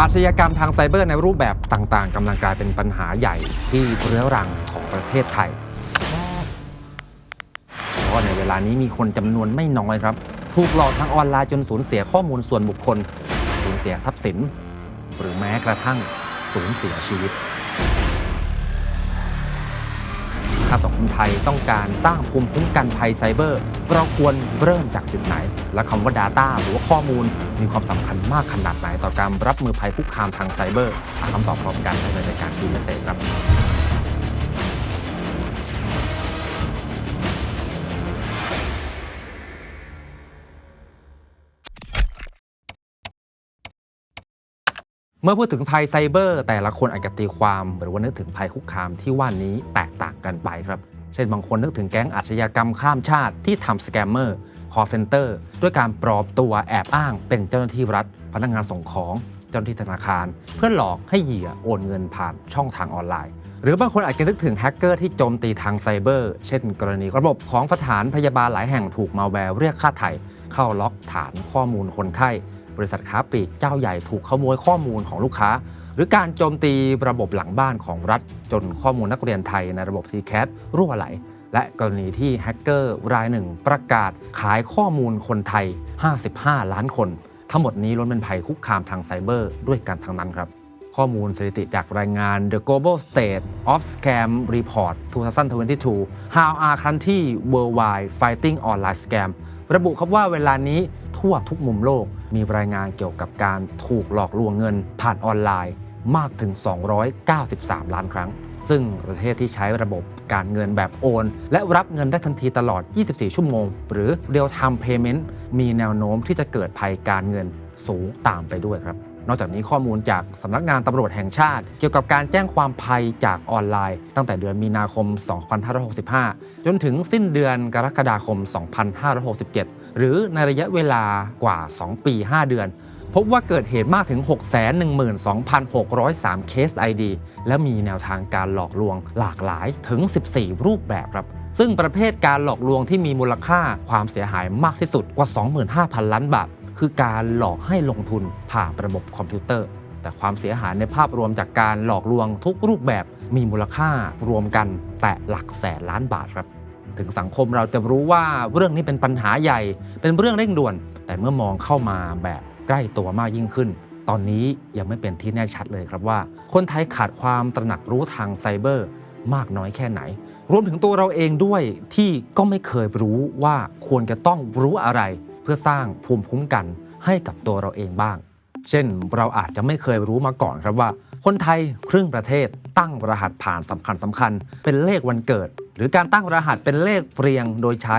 อาชญากรรมทางไซเบอร์ในรูปแบบต่างๆกำลังกลายเป็นปัญหาใหญ่ที่เรื้อรังของประเทศไทยเพราะในเวลานี้มีคนจำนวนไม่น้อยครับ ถูกหลอกทางออนไลน์จนสูญเสียข้อมูลส่วนบุคคล สูญเสียทรัพย์สิน หรือแม้กระทั่งสูญเสียชีวิต สังคมไทยต้องการสร้างภูมิคุ้มกันภัยไซเบอร์ เราควรเริ่มจากจุดไหน และคำว่า Data หรือว่าข้อมูล มีความสำคัญมากขนาดไหนต่อการรับมือภัยคุกคามทางไซเบอร์หาคำตอบพร้อมกันในรายการคีย์เมสเซจครับเมื่อพูดถึงภัยไซเบอร์ แต่ละคนอาจจะตีความหรือว่านึกถึงภัยคุกคามที่ว่านี้แตกต่าง กันไปครับ เช่นบางคนนึกถึงแก๊งอาชญากรรมข้ามชาติที่ทำสแกมเมอร์คอเฟนเตอร์ด้วยการปลอมตัวแอบอ้างเป็นเจ้าหน้าที่รัฐ พนักงานส่งของเจ้าหน้าที่ธนาคาร เพื่อหลอกให้เหยื่อโอนเงินผ่านช่องทางออนไลน์ หรือบางคนอาจจะนึกถึงแฮกเกอร์ที่โจมตีทางไซเบอร์ เช่น กรณีระบบของสถานพยาบาลหลายแห่งถูกมาแวร์เรียกค่าไถ่เข้าล็อกฐานข้อมูลคนไข้ บริษัทค้าปลีกเจ้าใหญ่ถูกขโมยข้อมูลของลูกค้า หรือการโจมตีระบบหลังบ้านของรัฐจนข้อมูลนักเรียนไทยในระบบ c c a t รั่วไหล และกรณีที่แฮกเกอร์รายหนึ่งประกาศขายข้อมูลคนไทย 55 ล้านคน ทั้งหมดนี้ล้วนเป็นภัยคุกคามทางไซเบอร์ด้วยกันทั้งนั้นครับข้อมูลสถิติจากรายงาน The Global State of Scam Report 2022 How are country worldwide fighting online scam ระบุครับว่าเวลานี้ทั่วทุกมุมโลกมีรายงานเกี่ยวกับการถูกหลอกลวงเงินผ่านออนไลน์ มากถึง 293 ล้านครั้ง ซึ่งประเทศที่ใช้ระบบการเงินแบบโอน และรับเงินได้ทันทีตลอด 24 ชั่วโมง หรือ Real Time Payment มีแนวโน้มที่จะเกิดภัยการเงินสูงตามไปด้วยครับนอกจากนี้ข้อมูลจากสำนักงานตำรวจแห่งชาติ เกี่ยวกับการแจ้งความภัยจากออนไลน์ ตั้งแต่เดือนมีนาคม 2565 จนถึงสิ้นเดือนกรกฎาคม 2567 หรือในระยะเวลากว่า 2 ปี 5 เดือน พบว่าเกิดเหตุมากถึง 612,603 เคส ID และมีแนวทางการหลอกลวงหลากหลายถึง 14 รูปแบบครับ ซึ่งประเภทการหลอกลวงที่มีมูลค่าความเสียหายมากที่สุดกว่า 25,000 ล้านบาท คือการหลอกให้ลงทุนผ่านระบบคอมพิวเตอร์ แต่ความเสียหายในภาพรวมจากการหลอกลวงทุกรูปแบบมีมูลค่ารวมกันแต่หลักแสนล้านบาทครับ ถึงสังคมเราจะรู้ว่าเรื่องนี้เป็นปัญหาใหญ่ เป็นเรื่องเร่งด่วน แต่เมื่อมองเข้ามาแบบ ใกล้ตัวมากยิ่งขึ้น ตอนนี้ยังไม่เป็นที่แน่ชัดเลยครับว่า คนไทยขาดความตระหนักรู้ทางไซเบอร์มากน้อยแค่ไหน รวมถึงตัวเราเองด้วยที่ก็ไม่เคยรู้ว่าควรจะต้องรู้อะไร เพื่อสร้างภูมิคุ้มกันให้กับตัวเราเองบ้าง เช่นเราอาจจะไม่เคยรู้มาก่อนครับว่า คนไทยครึ่งประเทศตั้งรหัสผ่านสำคัญสำคัญ เป็นเลขวันเกิด หรือการตั้งรหัสเป็นเลขเรียงโดยใช้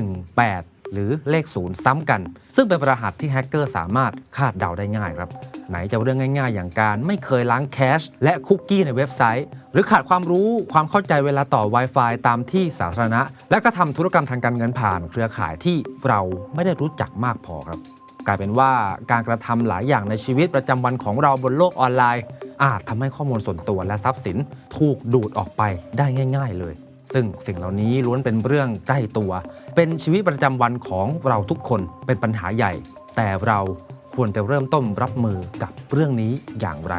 1 8 หรือเลขศูนย์ซ้ำกัน ซึ่งเป็นรหัสที่แฮกเกอร์สามารถคาดเดาได้ง่ายครับ ไหนจะเรื่องง่าย ๆ อย่างการไม่เคยล้างแคชและคุกกี้ในเว็บไซต์ หรือขาดความรู้ความเข้าใจเวลาต่อ Wi-Fi ตามที่สาธารณะ และก็ทำธุรกรรมทางการเงินผ่านเครือข่ายที่เราไม่ได้รู้จักมากพอครับ กลายเป็นว่าการกระทำหลายอย่างในชีวิตประจำวันของเราบนโลกออนไลน์ อาจทำให้ข้อมูลส่วนตัวและทรัพย์สิน ถูกดูดออกไปได้ง่าย ๆ เลย ซึ่งสิ่งเหล่านี้ล้วนเป็นเรื่องใกล้ตัว เป็นชีวิตประจำวันของเราทุกคนเป็นปัญหาใหญ่ แต่เราควรจะเริ่มต้นรับมือกับเรื่องนี้อย่างไร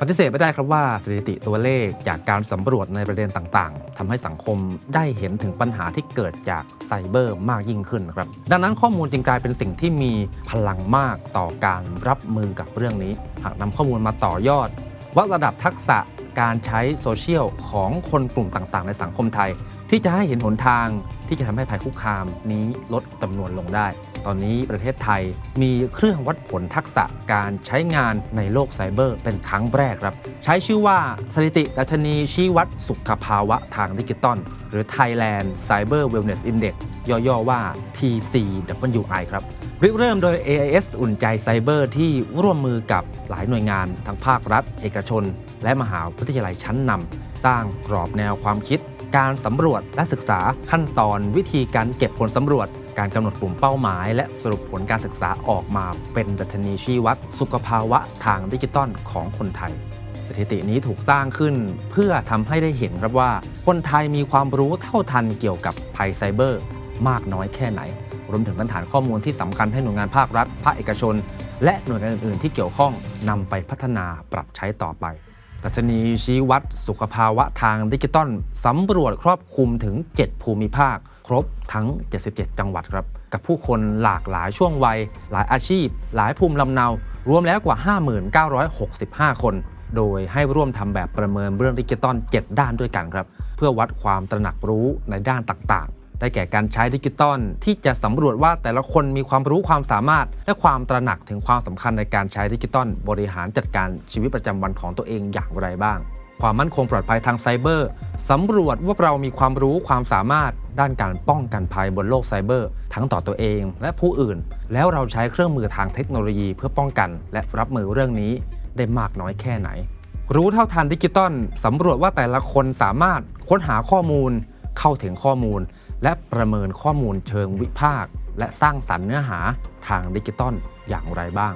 ปฏิเสธไม่ได้ครับว่าสถิติตัวเลขจากการสำรวจในประเด็นต่างๆทำให้สังคมได้เห็นถึงปัญหาที่เกิดจากไซเบอร์มากยิ่งขึ้นครับ ดังนั้นข้อมูลจึงกลายเป็นสิ่งที่มีพลังมากต่อการรับมือกับเรื่องนี้ หากนำข้อมูลมาต่อยอด วัดระดับทักษะการใช้โซเชียลของคนกลุ่มต่างๆ ในสังคมไทย ที่จะให้เห็นหนทางที่จะทำให้ภัยคุกคามนี้ลดจำนวนลงได้ ตอนนี้ประเทศไทยมีเครื่องวัดผลทักษะการใช้งานในโลกไซเบอร์เป็นครั้งแรกครับ ใช้ชื่อว่าสถิติดัชนีชี้วัดสุขภาวะทางดิจิตอลหรือ Thailand Cyber Wellness Index ย่อๆว่า TCWI ครับ ริเริ่มโดย AIS อุ่นใจไซเบอร์ที่ร่วมมือกับหลายหน่วยงานทั้งภาครัฐ เอกชน และมหาวิทยาลัยชั้นนำสร้างกรอบแนวความคิด การสำรวจและศึกษาขั้นตอนวิธีการเก็บผลสำรวจ การกำหนดกลุ่มเป้าหมาย และสรุปผลการศึกษาออกมาเป็นดัชนีชี้วัด สุขภาวะทางดิจิตอลของคนไทย สถิตินี้ถูกสร้างขึ้น เพื่อทำให้ได้เห็นครับว่า คนไทยมีความรู้เท่าทันเกี่ยวกับภัยไซเบอร์ มากน้อยแค่ไหน รวมถึงพื้นฐานข้อมูลที่สำคัญให้หน่วยงานภาครัฐ ภาคเอกชน และหน่วยงานอื่น ๆ ที่เกี่ยวข้องนำไปพัฒนาปรับใช้ต่อไปดัชนีชี้วัดสุขภาวะทางดิจิตอลสำรวจครอบคลุมถึง 7 ภูมิภาค ครบทั้ง 77 จังหวัดครับกับผู้คนหลากหลายช่วงวัย หลายอาชีพ หลายภูมิลำเนา รวมแล้วกว่า 5965 คน โดยให้ร่วมทำแบบประเมินเรื่องดิจิตอล 7 ด้านด้วยกันครับ เพื่อวัดความตระหนักรู้ในด้านต่าง ได้แก่การใช้ดิจิตอลที่จะสำรวจว่าแต่ละคนมีความรู้ความสามารถ และความตระหนักถึงความสำคัญในการใช้ดิจิตอลบริหารจัดการชีวิตประจำวันของตัวเองอย่างไรบ้าง ความมั่นคงปลอดภัยทางไซเบอร์สำรวจว่าเรามีความรู้ความสามารถด้านการป้องกันภัยบนโลกไซเบอร์ ทั้งต่อตัวเองและผู้อื่น แล้วเราใช้เครื่องมือทางเทคโนโลยีเพื่อป้องกัน และรับมือเรื่องนี้ได้มากน้อยแค่ไหน รู้เท่าทันดิจิตอลสำรวจว่าแต่ละคนสามารถค้นหาข้อมูล เข้าถึงข้อมูล และประเมินข้อมูลเชิงวิพากษ์และสร้างสรรค์เนื้อหาทางดิจิตอลอย่างไรบ้าง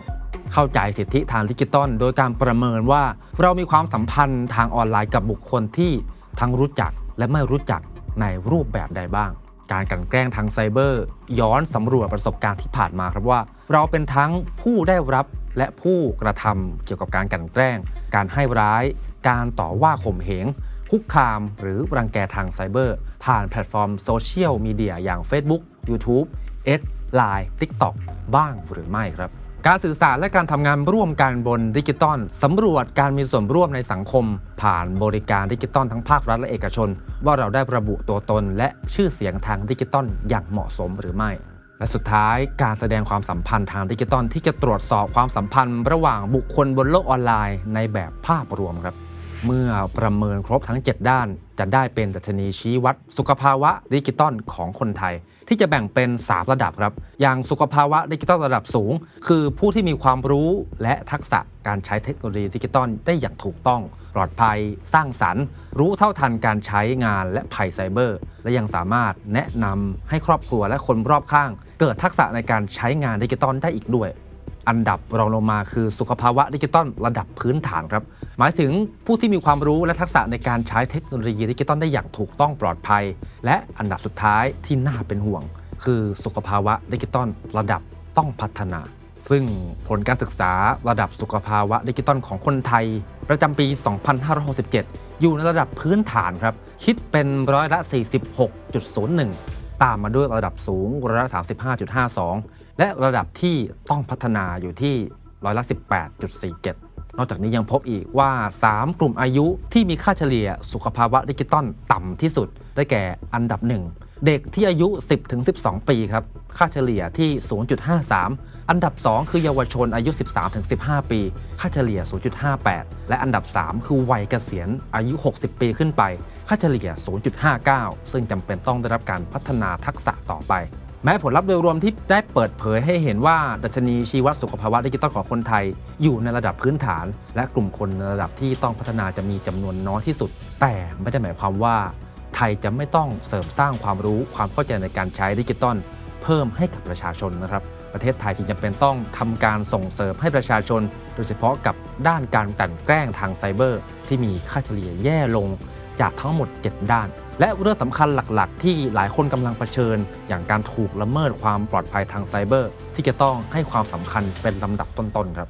เข้าใจสิทธิทางดิจิตอลโดยการประเมินว่า เรามีความสัมพันธ์ทางออนไลน์กับบุคคลที่ทั้งรู้จักและไม่รู้จักในรูปแบบใดบ้าง การกันแกล้งทางไซเบอร์ ย้อนสำรวจประสบการณ์ที่ผ่านมาครับว่า เราเป็นทั้งผู้ได้รับและผู้กระทำเกี่ยวกับการกันแกล้ง การให้ร้าย การต่อว่าข่มเหง คุกคาม หรือรังแกทางไซเบอร์ ผ่านแพลตฟอร์มโซเชียลมีเดียอย่าง Facebook YouTube X Line TikTok บ้างหรือไม่ครับ การสื่อสารและการทำงานร่วมกันบนดิจิตอลสำรวจการมีส่วนร่วมในสังคม ผ่านบริการดิจิตอลทั้งภาครัฐและเอกชน ว่าเราได้ระบุตัวตนและชื่อเสียงทางดิจิตอลอย่างเหมาะสมหรือไม่และสุดท้ายการแสดงความสัมพันธ์ทางดิจิตอลที่จะตรวจสอบความสัมพันธ์ ระหว่างบุคคลบนโลกออนไลน์ในแบบภาพรวมครับ เมื่อประเมินครบทั้ง 7 ด้าน จะได้เป็นดัชนีชี้วัด สุขภาวะดิจิตอลของคนไทย ที่จะแบ่งเป็น 3 ระดับครับ อย่างสุขภาวะดิจิตอลระดับสูง คือผู้ที่มีความรู้และทักษะการใช้เทคโนโลยีดิจิตอลได้อย่างถูกต้อง ปลอดภัย สร้างสรรค์ รู้เท่าทันการใช้งานและภัยไซเบอร์ และยังสามารถแนะนำให้ครอบครัวและคนรอบข้าง เกิดทักษะในการใช้งานดิจิตอลได้อีกด้วย อันดับรองลงมาคือสุขภาวะดิจิตอลระดับพื้นฐานครับ หมายถึงผู้ที่มีความรู้และทักษะในการใช้เทคโนโลยีดิจิตอลได้อย่างถูกต้องปลอดภัย และอันดับสุดท้ายที่น่าเป็นห่วง คือสุขภาวะดิจิตอลระดับต้องพัฒนา ซึ่งผลการศึกษาระดับสุขภาวะดิจิตอลของคนไทย ประจำปี 2567 อยู่ในระดับพื้นฐานครับ คิดเป็นร้อยละ 46.01 ตามมาด้วยระดับสูงร้อยละ35.52 และระดับที่ต้องพัฒนาอยู่ที่ร้อยละ 18.47 นอกจากนี้ยังพบอีกว่า 3 กลุ่มอายุที่มีค่าเฉลี่ยสุขภาวะดิจิตอลต่ำที่สุด ได้แก่อันดับ 1 เด็กที่อายุ 10-12 ปีครับ ค่าเฉลี่ยที่ 0.53 อันดับ 2 คือเยาวชนอายุ 13-15 ปี ค่าเฉลี่ย 0.58 และอันดับ 3 คือวัยเกษียณอายุ 60 ปีขึ้นไป ค่าเฉลี่ย 0.59 ซึ่งจำเป็นต้องได้รับการพัฒนาทักษะต่อไป แม้ผลลัพธ์โดยรวมที่ได้เปิดเผยให้เห็นว่า ดัชนีชีวัดสุขภาวะดิจิตอลของคนไทย อยู่ในระดับพื้นฐาน และกลุ่มคนในระดับที่ต้องพัฒนาจะมีจำนวนน้อยที่สุด แต่ไม่ได้หมายความว่า ไทยจะไม่ต้องเสริมสร้างความรู้ความเข้าใจในการใช้ดิจิตอลเพิ่มให้กับประชาชนนะครับ ประเทศไทยจึงจำเป็นต้องทำการส่งเสริมให้ประชาชน โดยเฉพาะกับด้านการกลั่นแกล้งทางไซเบอร์ ที่มีค่าเฉลี่ยแย่ลง จากทั้งหมด 7 ด้าน และเรื่องสำคัญหลักๆ ที่หลายคนกำลังเผชิญ อย่างการถูกละเมิดความปลอดภัยทางไซเบอร์ ที่จะต้องให้ความสำคัญเป็นลำดับต้นๆครับ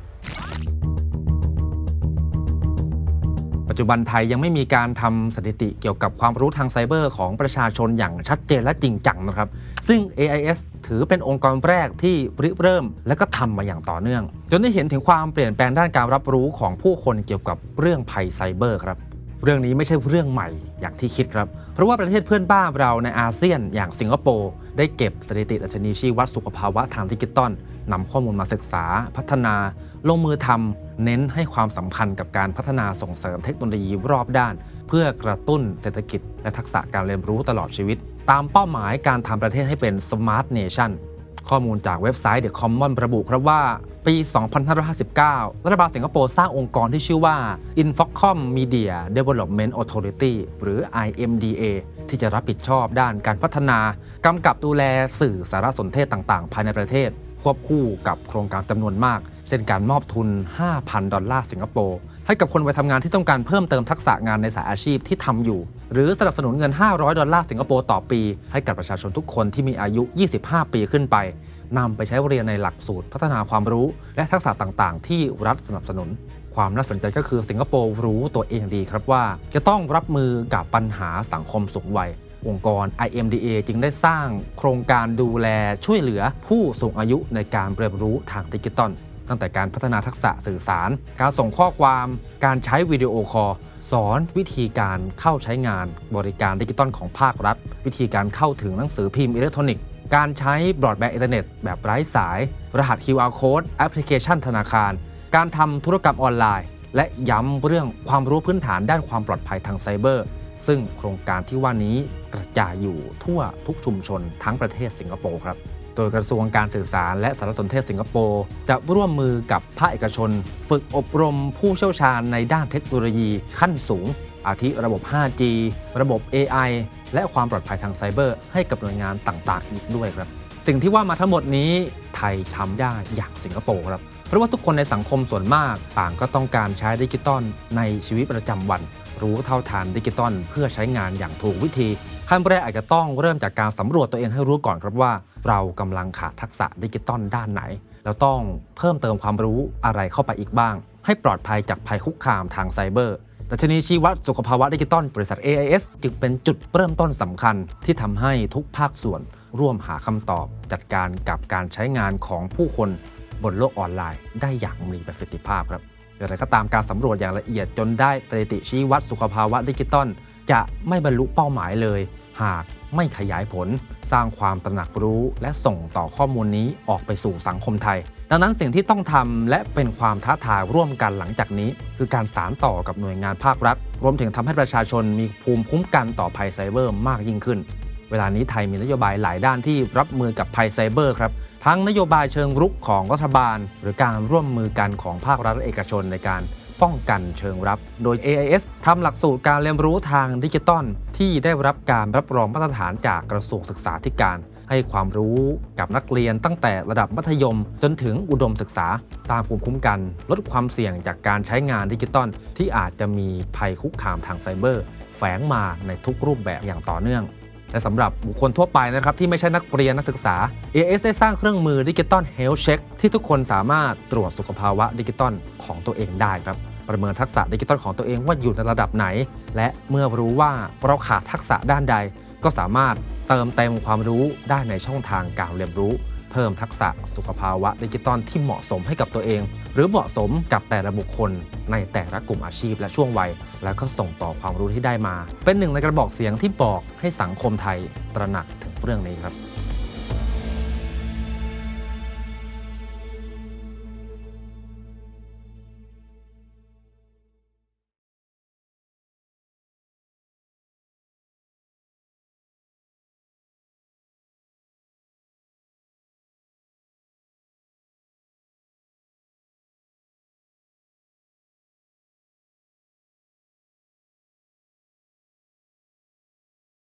ปัจจุบันไทยยังไม่มีการทำสถิติเกี่ยวกับความรู้ทางไซเบอร์ของประชาชนอย่างชัดเจนและจริงจังนะครับ ซึ่ง AIS ถือเป็นองค์กรแรกที่ริเริ่ม และก็ทำมาอย่างต่อเนื่อง จนได้เห็นถึงความเปลี่ยนแปลงด้านการรับรู้ของผู้คนเกี่ยวกับเรื่องภัยไซเบอร์ครับ เรื่องนี้ไม่ใช่เรื่องใหม่อย่างที่คิดครับ เพราะว่าประเทศเพื่อนบ้านเราในอาเซียนอย่างสิงคโปร์ได้เก็บสถิติดัชนีชี้วัดสุขภาวะทางดิจิตอลนำข้อมูลมาศึกษา พัฒนา ลงมือทำเน้นให้ความสำคัญกับการพัฒนาส่งเสริมเทคโนโลยีรอบด้าน เพื่อกระตุ้นเศรษฐกิจ และทักษะการเรียนรู้ตลอดชีวิต ตามเป้าหมายการทำประเทศให้เป็น Smart Nation ข้อมูลจากเว็บไซต์ The Common ระบุครับว่าปี 2559 รัฐบาลสิงคโปร์สร้างองค์กรที่ชื่อว่า Infocom Media Development Authority หรือ IMDA ที่จะรับผิดชอบด้านการพัฒนากำกับดูแลสื่อสารสนเทศต่างๆ ภายในประเทศ ควบคู่กับโครงการจำนวนมาก เช่นการมอบทุน 5,000 ดอลลาร์สิงคโปร์ ให้กับคนวัยทำงานที่ต้องการเพิ่มเติมทักษะงานในสายอาชีพที่ทำอยู่ หรือสนับสนุนเงิน 500 ดอลลาร์สิงคโปร์ต่อปี ให้กับประชาชนทุกคนที่มีอายุ 25 ปีขึ้นไปนำไปใช้เรียนในหลักสูตร พัฒนาความรู้ และทักษะต่าง ๆ ที่รัฐสนับสนุน ความน่าสนใจก็คือสิงคโปร์รู้ตัวเองดีครับว่า จะต้องรับมือกับปัญหาสังคมสูงวัยองค์กร IMDA จึงได้สร้างโครงการดูแลช่วยเหลือผู้สูงอายุในการเรียนรู้ทางดิจิตอล ตั้งแต่การพัฒนาทักษะสื่อสาร การส่งข้อความ การใช้วิดีโอคอลสอนวิธีการเข้าใช้งานบริการดิจิตอลของภาครัฐ วิธีการเข้าถึงหนังสือพิมพ์อิเล็กทรอนิกส์การใช้บรอดแบนด์อินเทอร์เน็ตแบบไร้สาย รหัส QR code แอปพลิเคชันธนาคาร การทำธุรกรรมออนไลน์ และย้ำเรื่องความรู้พื้นฐานด้านความปลอดภัยทางไซเบอร์ ซึ่งโครงการที่ว่านี้กระจายอยู่ทั่วทุกชุมชนทั้งประเทศสิงคโปร์ครับ โดยกระทรวงการสื่อสารและสารสนเทศสิงคโปร์จะร่วมมือกับภาคเอกชน ฝึกอบรมผู้เชี่ยวชาญในด้านเทคโนโลยีขั้นสูง อาทิระบบ 5G ระบบ AI และความปลอดภัยทางไซเบอร์ ให้กับหน่วยงานต่างๆ อีกด้วยครับ สิ่งที่ว่ามาทั้งหมดนี้ไทยทำได้อย่างสิงคโปร์ครับเพราะว่าทุกคนในสังคมส่วนมาก ต่างก็ต้องการใช้ดิจิตอลในชีวิตประจำวัน รู้เท่าทันดิจิตอลเพื่อใช้งานอย่างถูกวิธีขั้นแรกอาจจะต้องเริ่มจากการสำรวจตัวเองให้รู้ก่อนครับว่า เรากำลังขาดทักษะดิจิตอลด้านไหน แล้วต้องเพิ่มเติมความรู้อะไรเข้าไปอีกบ้าง ให้ปลอดภัยจากภัยคุกคามทางไซเบอร์ดัชนีชี้วัดสุขภาวะดิจิตอลบริษัท AIS จึงเป็นจุดเริ่มต้นสำคัญที่ทำให้ทุกภาคส่วน ร่วมหาคำตอบจัดการกับการใช้งานของผู้คนบนโลกออนไลน์ ได้อย่างมีประสิทธิภาพครับอย่างไรก็ตามการสำรวจอย่างละเอียดจนได้สถิติชี้วัดสุขภาวะดิจิตอลจะไม่บรรลุเป้าหมายเลย หาก ไม่ขยายผล สร้างความตระหนักรู้และส่งต่อข้อมูลนี้ออกไปสู่สังคมไทย ดังนั้นสิ่งที่ต้องทำและเป็นความท้าทายร่วมกันหลังจากนี้ คือการสารต่อกับหน่วยงานภาครัฐ รวมถึงทำให้ประชาชนมีภูมิคุ้มกันต่อภัยไซเบอร์มากยิ่งขึ้น เวลานี้ไทยมีนโยบายหลายด้านที่รับมือกับภัยไซเบอร์ครับทั้งนโยบายเชิงรุกของรัฐบาล หรือการร่วมมือกันของภาครัฐและเอกชนในการ ป้องกันเชิงรับ โดย AIS ทำหลักสูตรการเรียนรู้ทางดิจิตอลที่ได้รับการรับรองมาตรฐานจากกระทรวงศึกษาธิการ ให้ความรู้กับนักเรียนตั้งแต่ระดับมัธยม จนถึงอุดมศึกษาสร้างภูมิคุ้มกัน ลดความเสี่ยงจากการใช้งานดิจิตอลที่อาจจะมีภัยคุกคามทางไซเบอร์ แฝงมาในทุกรูปแบบอย่างต่อเนื่อง และสำหรับบุคคลทั่วไปนะครับที่ไม่ใช่นักเรียนนักศึกษา AS ได้สร้างเครื่องมือดิจิตอลเฮลท์เช็คที่ทุกคนสามารถตรวจสุขภาวะดิจิตอลของตัวเองได้ครับประเมินทักษะดิจิตอลของตัวเองว่าอยู่ในระดับไหน และเมื่อรู้ว่าเราขาดทักษะด้านใด ก็สามารถเติมเต็มความรู้ได้ในช่องทางการเรียนรู้ เพิ่มทักษะสุขภาวะดิจิตอลที่เหมาะสมให้กับตัวเอง หรือเหมาะสมกับแต่ละบุคคล ในแต่ละกลุ่มอาชีพและช่วงวัย แล้วก็ส่งต่อความรู้ที่ได้มา เป็นหนึ่งในกระบอกเสียงที่บอกให้สังคมไทยตระหนักถึงเรื่องนี้ครับ